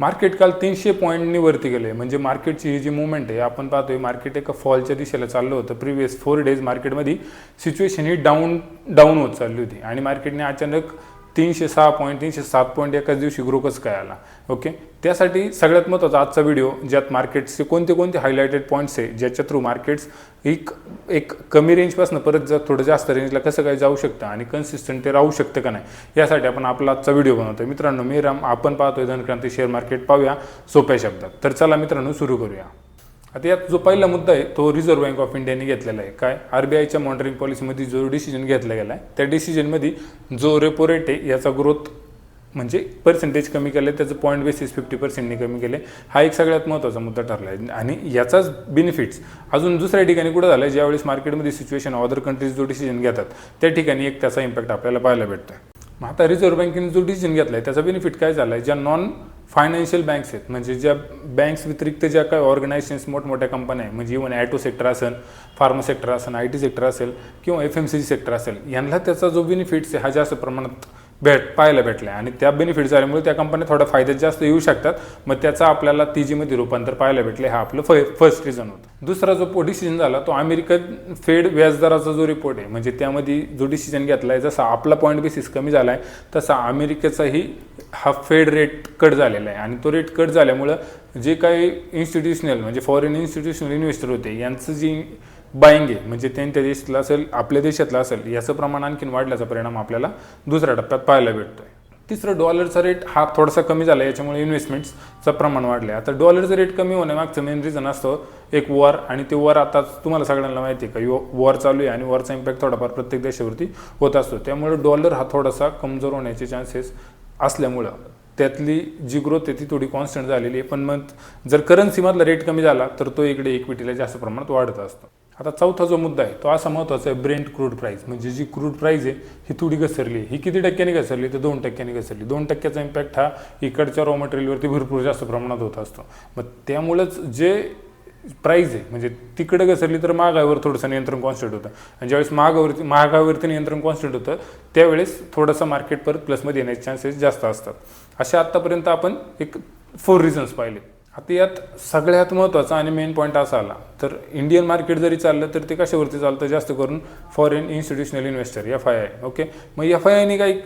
Market काल तीनशे पॉईंटनी वरती गेले. म्हणजे मार्केटची ही जी मुवमेंट आहे आपण पाहतोय मार्केट एका फॉलच्या दिशेला चाललं होतं. प्रिव्हियस फोर डेज मार्केटमध्ये सिच्युएशन ही डाऊन डाऊन होत चालली होती. आणि मार्केटने अचानक तीनशे सहा पॉईंट तीनशे सात पॉईंट एकाच दिवशी ग्रो कसं काय आला ओके त्यासाठी सगळ्यात महत्त्वाचा आजचा व्हिडिओ ज्यात मार्केट्सचे कोणते कोणते हायलायटेड पॉईंट्स आहे ज्याच्या थ्रू मार्केट्स एक एक कमी रेंजपासून परत जर थोडं जास्त रेंजला कसं काय जाऊ शकतं आणि कन्सिस्टंट ते राहू शकतं का नाही यासाठी आपण आपला आजचा व्हिडिओ बनवतो मित्रांनो मी राम आपण पाहतोय धनक्रांती शेअर मार्केट पाहूया सोप्या शब्दात. तर चला मित्रांनो सुरू करूया. आता यात जो पहिला मुद्दा आहे तो रिझर्व्ह बँक ऑफ इंडियाने घेतलेला आहे. काय? आरबीआयच्या मॉनिटरिंग पॉलिसीमध्ये जो डिसिजन घेतला गेला आहे त्या डिसिजनमध्ये जो रेपो रेट आहे याचा ग्रोथ म्हणजे पर्सेंटेज कमी केलं त्याचं पॉईंट बेसिस फिफ्टी पर्सेंटने कमी केले. हा एक सगळ्यात महत्त्वाचा मुद्दा ठरला आहे. आणि याचाच बेनिफिट्स अजून दुसऱ्या ठिकाणी कुठं झालं आहे ज्यावेळेस मार्केटमध्ये सिच्युएशन अदर कंट्रीज जो डिसिजन घेतात त्या ठिकाणी एक त्याचा इम्पॅक्ट आपल्याला पाहायला भेटतो मग आता रिझर्व्ह बँकेने जो डिसिजन घेतला आहे त्याचा बेनिफिट काय झाला आहे ज्या नॉन फायनान्शियल बँक्स आहेत. म्हणजे ज्या बँक्स व्यतिरिक्त ज्या काही ऑर्गनायझेशन्स मोठमोठ्या कंपन्या आहे म्हणजे इव्हन ॲटो सेक्टर असेल फार्मा सेक्टर असेल आय टी सेक्टर असेल किंवा एफ एम सी सेक्टर असेल यांना त्याचा जो बेनिफिट्स आहे हा जास्त प्रमाणात भेट पाहायला भेटलं आहे आणि त्या बेनिफिट झाल्यामुळे त्या कंपन्या थोड्या फायद्यात जास्त येऊ शकतात. मग त्याचा आपल्याला तीजीमध्ये रूपांतर पाहायला भेटले हा आपलं फ फर्स्ट रिझन होतं. दुसरा जो डिसिजन झाला तो अमेरिकन फेड व्याजदराचा जो रिपोर्ट आहे म्हणजे त्यामध्ये जो डिसिजन घेतला आहे जसा आपला पॉईंट बेसिस कमी झाला आहे तसा अमेरिकेचाही हा फेड रेट कट झालेला आहे. आणि तो रेट कट झाल्यामुळं जे काही इन्स्टिट्यूशनल म्हणजे फॉरेन इन्स्टिट्यूशनल इन्व्हेस्टर होते यांचं जी बाईंग आहे म्हणजे त्यांच्या देशातलं असेल आपल्या देशातलं असेल याचं प्रमाण आणखीन वाढल्याचा परिणाम आपल्याला दुसऱ्या टप्प्यात पाहायला भेटतोय. तिसरं डॉलरचा रेट हा थोडासा कमी झाला याच्यामुळे इन्व्हेस्टमेंट्सचं प्रमाण वाढलं आता डॉलरचं रेट कमी होण्यामागचं मेन रिझन असतं एक वॉर आणि ते वॉर आता तुम्हाला सगळ्यांना माहिती आहे का वॉर चालू आहे आणि वॉरचा इम्पॅक्ट थोडाफार प्रत्येक देशावरती होत असतो. त्यामुळे डॉलर हा थोडासा कमजोर होण्याचे चान्सेस असल्यामुळं त्यातली जी ग्रोथ आहे ती थोडी कॉन्स्टंट झालेली आहे. पण मग जर करन्सीमधला रेट कमी झाला तर तो इकडे इक्विटीला जास्त प्रमाणात वाढत असतो. आता चौथा जो मुद्दा आहे तो असा महत्त्वाचा आहे ब्रेंट क्रूड प्राईस म्हणजे जी क्रूड प्राईस आहे ही थोडी घसरली. ही किती टक्क्याने घसरली? तर दोन टक्क्याने घसरली. दोन टक्क्याचा इम्पॅक्ट हा इकडच्या रॉ मटेरियलवरती भरपूर जास्त प्रमाणात होत असतो. मग त्यामुळंच जे प्राईज आहे म्हणजे तिकडे घसरली तर महागाईवर थोडंसं नियंत्रण कॉन्स्टंट होतं. आणि ज्यावेळेस महागावरती महागावरती नियंत्रण कॉन्स्टंट होतं त्यावेळेस थोडंसं मार्केट परत प्लसमध्ये येण्याचे चान्सेस जास्त असतात. अशा आत्तापर्यंत आपण एक फोर रिझन्स पाहिले. आता यात सगळ्यात महत्त्वाचा आणि मेन पॉईंट असा आला. तर इंडियन मार्केट जरी चाललं तर ते कशावरती चालतं? जास्त करून foreign institutional investor F I I okay मग एफ आय आयने काही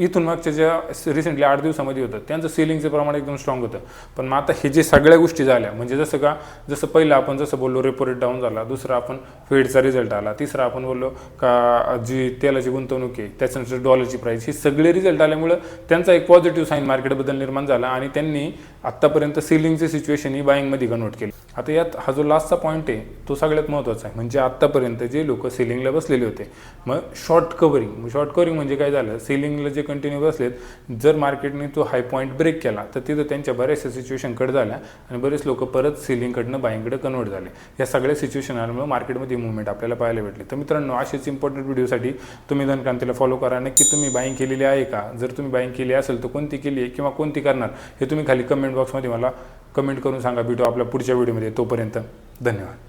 इथून मागच्या ज्या रिसेंटली आठ दिवसामध्ये होतं त्यांचं सेलिंगचं प्रमाण एकदम स्ट्रॉंग होतं. पण मग आता हे जे सगळ्या गोष्टी झाल्या म्हणजे जसं का जसं पहिलं आपण जसं बोललो रेपो रेट डाऊन झाला दुसरा आपण फेडचा रिझल्ट आला तिसरा आपण बोललो का जी तेलाची गुंतवणूक आहे त्याच्यानंतर डॉलरची प्राईस हे सगळे रिझल्ट आल्यामुळं त्यांचा एक पॉझिटिव्ह साईन मार्केटबद्दल निर्माण झाला आणि त्यांनी आत्तापर्यंत सेलिंगचे सिच्युएशन ही बाईंगमध्ये कन्वर्ट केली. आता यात हा जो लास्टचा पॉईंट आहे तो सगळ्यात महत्त्वाचा आहे. म्हणजे आत्तापर्यंत जे लोक सेलिंगला बसलेले होते मग शॉर्ट कवरिंग शॉर्ट कवरिंग म्हणजे काय झालं? सेलिंगला जे कंटिन्यू बसलेत जर मार्केटने तो हाय पॉईंट ब्रेक केला तर तिथं त्यांच्या बऱ्याचशा सिच्युएशन कट झाल्या आणि बरेच लोक परत सेलिंगकडनं बाईंगकडे कन्वर्ट झाले. या सगळ्या सिच्युएशन आल्यामुळे मार्केटमध्ये मुवमेंट आपल्याला पाहायला भेटले. तर मित्रांनो असेच इम्पॉर्टंट व्हिडिओसाठी तुम्ही धनक्रांतीला फॉलो करा. नक्की तुम्ही बाईंग केलेली आहे का? जर तुम्ही बाईंग केली असेल तर कोणती केली आहे किंवा कोणती करणार हे तुम्ही खाली कमेंट बॉक्समध्ये मला कमेंट करून सांगा. भेटू आपल्या पुढच्या व्हिडिओमध्ये तोपर्यंत धन्यवाद.